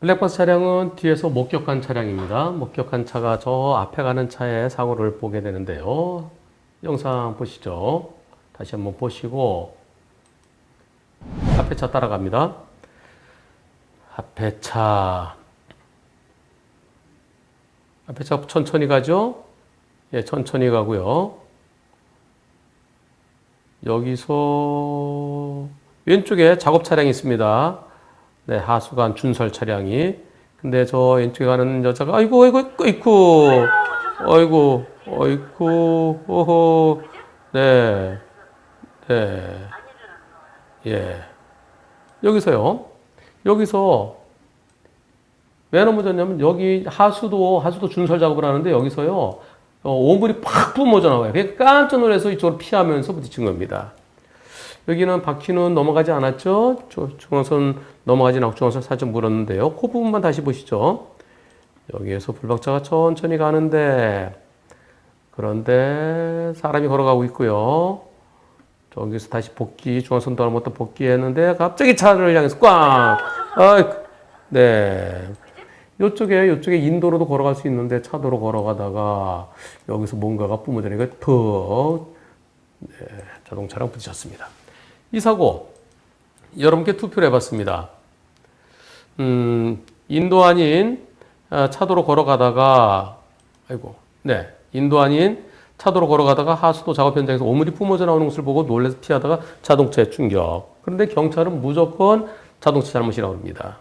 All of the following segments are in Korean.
블랙박스 차량은 뒤에서 목격한 차량입니다. 목격한 차가 저 앞에 가는 차의 사고를 보게 되는데요. 영상 보시죠. 다시 한번 보시고 앞에 차 따라갑니다. 앞에 차 앞에 차 천천히 가죠? 예, 천천히 가고요. 여기서 왼쪽에 작업 차량이 있습니다. 네, 하수관 준설 차량이. 근데 저 왼쪽에 가는 여자가 아이고 아이고 아이고 아이고 아이고 오호 네. 네. 예. 여기서요. 여기서 왜 넘어졌냐면 여기 하수도 하수도 준설 작업을 하는데 여기서요. 어, 오물이 팍 뿜어져 나와요. 그래서 깜짝 놀라서 이쪽으로 피하면서 부딪힌 겁니다. 여기는 바퀴는 넘어가지 않았죠? 조- 중앙선 넘어가지 않고 중앙선 살짝 물었는데요. 그 부분만 다시 보시죠. 여기에서 불박차가 천천히 가는데 그런데 사람이 걸어가고 있고요. 저기서 다시 복귀 중앙선 넘었다 복귀했는데 갑자기 차를 향해서 꽝. 아, 네. 요쪽에 요쪽에 인도로도 걸어갈 수 있는데 차도로 걸어가다가 여기서 뭔가가 뿜어지니까 턱 네, 자동차랑 부딪혔습니다. 이 사고 여러분께 투표를 해봤습니다. 음, 인도 아닌 아, 차도로 걸어가다가 아이고 네 인도 아닌 차도로 걸어가다가 하수도 작업 현장에서 오물이 뿜어져 나오는 것을 보고 놀라서 피하다가 자동차에 충격. 그런데 경찰은 무조건 자동차 잘못이라고 합니다.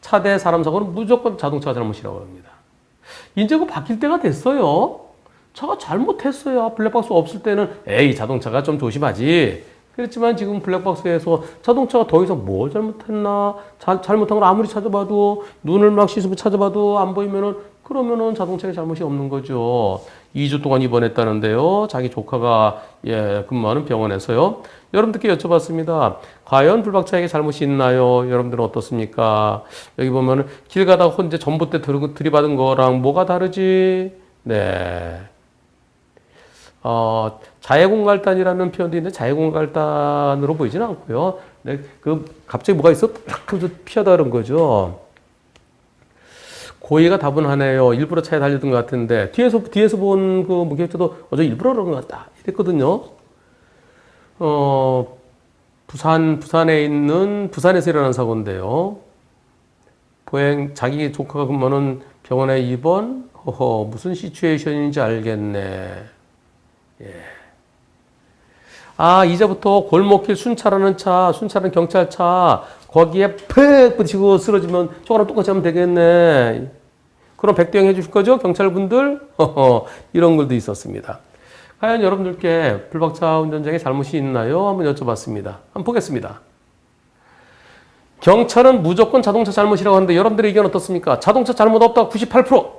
차대 사람 사고는 무조건 자동차 잘못이라고 합니다. 이제 그 바뀔 때가 됐어요. 차가 잘못했어요. 블랙박스 없을 때는 에이 자동차가 좀 조심하지. 그렇지만 지금 블랙박스에서 자동차가 더 이상 뭘 잘못했나 자- 잘못한 걸 아무리 찾아봐도 눈을 막 씻으면 찾아봐도 안 보이면은 그러면은 자동차에 잘못이 없는 거죠. 2주 동안 입원했다는데요. 자기 조카가 예 근무하는 병원에서요. 여러분들께 여쭤봤습니다. 과연 불박차에게 잘못이 있나요? 여러분들은 어떻습니까? 여기 보면은 길 가다가 혼자 전봇대 들- 들이받은 거랑 뭐가 다르지? 네. 어, 자해공갈단이라는 표현도 있는데 자해공갈단으로 보이지는 않고요. 네, 그 갑자기 뭐가 있어? 탁 하면서 피하다 그런 거죠. 고의가 다분하네요. 일부러 차에 달리던 것 같은데 뒤에서 뒤에서 본그 목격자도 어제 일부러 그런 것 같다 이랬거든요. 어, 부산 부산에 있는 부산에서 일어난 사고인데요. 보행 자기 조카가 근무하는 병원에 입원. 허허 무슨 시츄에이션인지 알겠네. 아, 이제부터 골목길 순찰하는 차, 순찰하는 경찰차, 거기에 팩 부딪히고 쓰러지면 저거랑 똑같이 하면 되겠네. 그럼 백대형 해주실 거죠? 경찰분들? 허허, 이런 글도 있었습니다. 과연 여러분들께 불박차 운전자에게 잘못이 있나요? 한번 여쭤봤습니다. 한번 보겠습니다. 경찰은 무조건 자동차 잘못이라고 하는데 여러분들의 의견 어떻습니까? 자동차 잘못 없다 98%,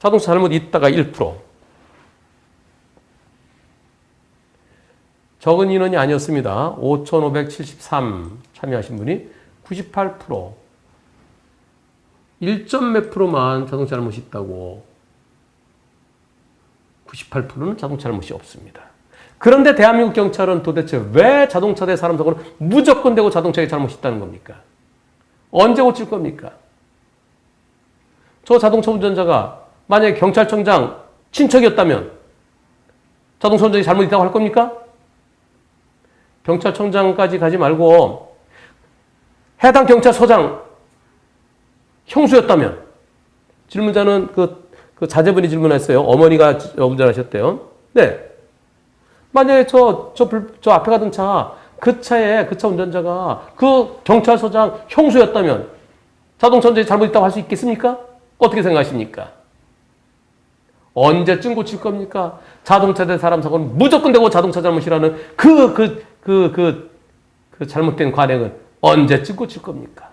자동차 잘못 있다가 1%. 적은 인원이 아니었습니다. 5,573 참여하신 분이 98%. 1점 몇 프로만 자동차 잘못이 있다고. 98%는 자동차 잘못이 없습니다. 그런데 대한민국 경찰은 도대체 왜 자동차 대 사람 사고를 무조건 되고 자동차에 잘못이 있다는 겁니까? 언제 고칠 겁니까? 저 자동차 운전자가 만약에 경찰청장 친척이었다면 자동차 운전이 잘못 있다고 할 겁니까? 경찰청장까지 가지 말고 해당 경찰서장 형수였다면 질문자는 그, 그 자제분이 질문했어요. 어머니가 지- 운전하셨대요. 네. 만약에 저, 저, 불- 저 앞에 가던 차, 그 차에 그 차 운전자가 그 경찰서장 형수였다면 자동차 운전이 잘못 있다고 할 수 있겠습니까? 어떻게 생각하십니까? 언제쯤 고칠 겁니까? 자동차 대 사람 사고는 무조건 되고 자동차 잘못이라는 그, 그, 그, 그, 그 잘못된 관행은 언제쯤 고칠 겁니까?